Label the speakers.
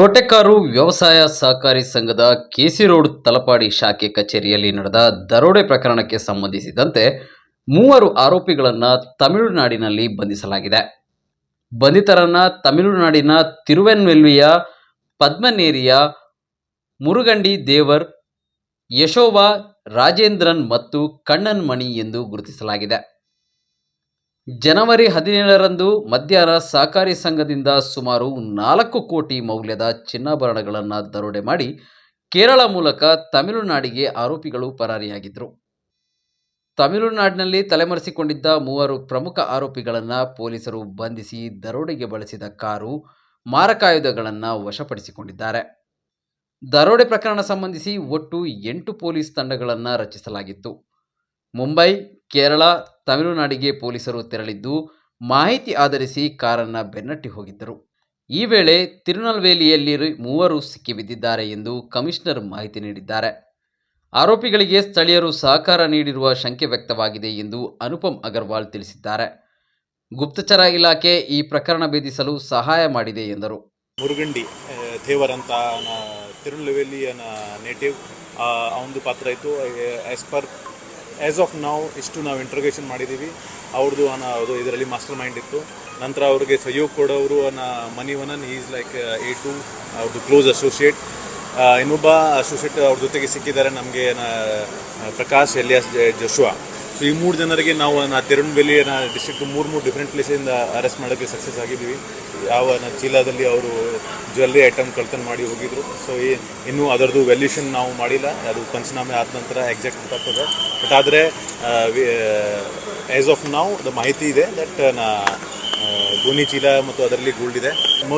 Speaker 1: ಕೋಟೆಕಾರು ವ್ಯವಸಾಯ ಸಹಕಾರಿ ಸಂಘದ ಕೆಸಿ ರೋಡ್ ತಲಪಾಡಿ ಶಾಖೆ ಕಚೇರಿಯಲ್ಲಿ ನಡೆದ ದರೋಡೆ ಪ್ರಕರಣಕ್ಕೆ ಸಂಬಂಧಿಸಿದಂತೆ ಮೂವರು ಆರೋಪಿಗಳನ್ನು ತಮಿಳುನಾಡಿನಲ್ಲಿ ಬಂಧಿಸಲಾಗಿದೆ. ಬಂಧಿತರನ್ನ ತಮಿಳುನಾಡಿನ ತಿರುವೆನ್ವೆಲ್ವಿಯ ಪದ್ಮನೇರಿಯ, ಮುರುಗಂಡಿ ದೇವರ್, ಯಶೋವಾ, ರಾಜೇಂದ್ರನ್ ಮತ್ತು ಕಣ್ಣನ್ ಮಣಿ ಎಂದು ಗುರುತಿಸಲಾಗಿದೆ. ಜನವರಿ ಹದಿನೇಳರಂದು ಮಧ್ಯಾಹ್ನ ಸಹಕಾರಿ ಸಂಘದಿಂದ ಸುಮಾರು ನಾಲ್ಕು ಕೋಟಿ ಮೌಲ್ಯದ ಚಿನ್ನಾಭರಣಗಳನ್ನು ದರೋಡೆ ಮಾಡಿ ಕೇರಳ ಮೂಲಕ ತಮಿಳುನಾಡಿಗೆ ಆರೋಪಿಗಳು ಪರಾರಿಯಾಗಿದ್ದರು ತಮಿಳುನಾಡಿನಲ್ಲಿ ತಲೆಮರೆಸಿಕೊಂಡಿದ್ದ ಮೂವರು ಪ್ರಮುಖ ಆರೋಪಿಗಳನ್ನು ಪೊಲೀಸರು ಬಂಧಿಸಿ ದರೋಡೆಗೆ ಬಳಸಿದ ಕಾರು ಮಾರಕಾಯುಧಗಳನ್ನು ವಶಪಡಿಸಿಕೊಂಡಿದ್ದಾರೆ. ದರೋಡೆ ಪ್ರಕರಣ ಸಂಬಂಧಿಸಿ ಒಟ್ಟು ಎಂಟು ಪೊಲೀಸ್ ತಂಡಗಳನ್ನು ರಚಿಸಲಾಗಿತ್ತು. ಮುಂಬೈ, ಕೇರಳ ತಮಿಳುನಾಡಿಗೆ ಪೊಲೀಸರು ತೆರಳಿದ್ದು, ಮಾಹಿತಿ ಆಧರಿಸಿ ಕಾರನ್ನು ಬೆನ್ನಟ್ಟಿ ಹೋಗಿದ್ದರು. ಈ ವೇಳೆ ತಿರುನಲ್ವೇಲಿಯಲ್ಲಿ ಮೂವರು ಸಿಕ್ಕಿಬಿದ್ದಿದ್ದಾರೆ ಎಂದು ಕಮಿಷನರ್ ಮಾಹಿತಿ ನೀಡಿದ್ದಾರೆ. ಆರೋಪಿಗಳಿಗೆ ಸ್ಥಳೀಯರು ಸಹಕಾರ ನೀಡಿರುವ ಶಂಕೆ ವ್ಯಕ್ತವಾಗಿದೆ ಎಂದು ಅನುಪಮ್ ಅಗರ್ವಾಲ್ ತಿಳಿಸಿದ್ದಾರೆ. ಗುಪ್ತಚರ ಇಲಾಖೆ ಈ ಪ್ರಕರಣ ಭೇದಿಸಲು ಸಹಾಯ ಮಾಡಿದೆ ಎಂದರು.
Speaker 2: ಮುರುಗಂಡಿ ದೇವರಂತ ಅಂತ ತಿರುನಲ್ವೇಲಿ ನೇಟಿವ್ ಅವನದು ಪಾತ್ರ ಇತ್ತು. ಆಸ್ ಪರ್ ಆ್ಯಸ್ ಆಫ್ ನಾವು ಇಷ್ಟು ನಾವು ಇಂಟ್ರೋಗೇಷನ್ ಮಾಡಿದ್ದೀವಿ ಅವ್ರದ್ದು ಅದು ಇದರಲ್ಲಿ ಮಾಸ್ಟರ್ ಮೈಂಡ್ ಇತ್ತು. ನಂತರ ಅವ್ರಿಗೆ ಸಹಯೋಗ ಕೊಡೋರು Manivannan is like a to ಅವ್ರದ್ದು ಕ್ಲೋಸ್ ಅಸೋಸಿಯೇಟ್ ಇನ್ನೊಬ್ಬ ಅಸೋಸಿಯೇಟ್ ಅವ್ರ ಜೊತೆಗೆ ಸಿಕ್ಕಿದ್ದಾರೆ ನಮಗೆ ಪ್ರಕಾಶ್ ಎಲಿಯಾಸ್ ಜೋಶುವಾ. ಸೊ ಈ ಮೂರು ಜನರಿಗೆ ನಾವು ನಾ ತಿರುಣಬೆಲಿ ಡಿಸ್ಟ್ರಿಕ್ಟ್ ಮೂರು ಮೂರು ಡಿಫ್ರೆಂಟ್ ಪ್ಲೇಸಿಂದ ಅರೆಸ್ಟ್ ಮಾಡೋಕ್ಕೆ ಸಕ್ಸಸ್ ಆಗಿದ್ದೀವಿ. ಯಾವ ಚೀಲಾದಲ್ಲಿ ಚೀಲದಲ್ಲಿ ಅವರು ಜ್ಯುವೆಲ್ಲರಿ ಐಟಮ್ ಕಳ್ತನ ಮಾಡಿ ಹೋಗಿದ್ರು. ಸೊ ಈ ಇನ್ನೂ ಅದರದ್ದು ವ್ಯಾಲ್ಯೂಷನ್ ನಾವು ಮಾಡಿಲ್ಲ. ಅದು ಪಂಚನಾಮೆ ಆದ ನಂತರ ಎಕ್ಸಾಕ್ಟ್ ಗೊತ್ತಾಗ್ತದೆ. ಬಟ್ ಆದರೆ ಆ್ಯಸ್ ಆಫ್ ನಾವು ದ ಮಾಹಿತಿ ಇದೆ. ದಟ್ ನಾ ಗೋಣಿ ಚೀಲ ಮತ್ತು ಅದರಲ್ಲಿ ಗೋಲ್ಡ್ ಇದೆ.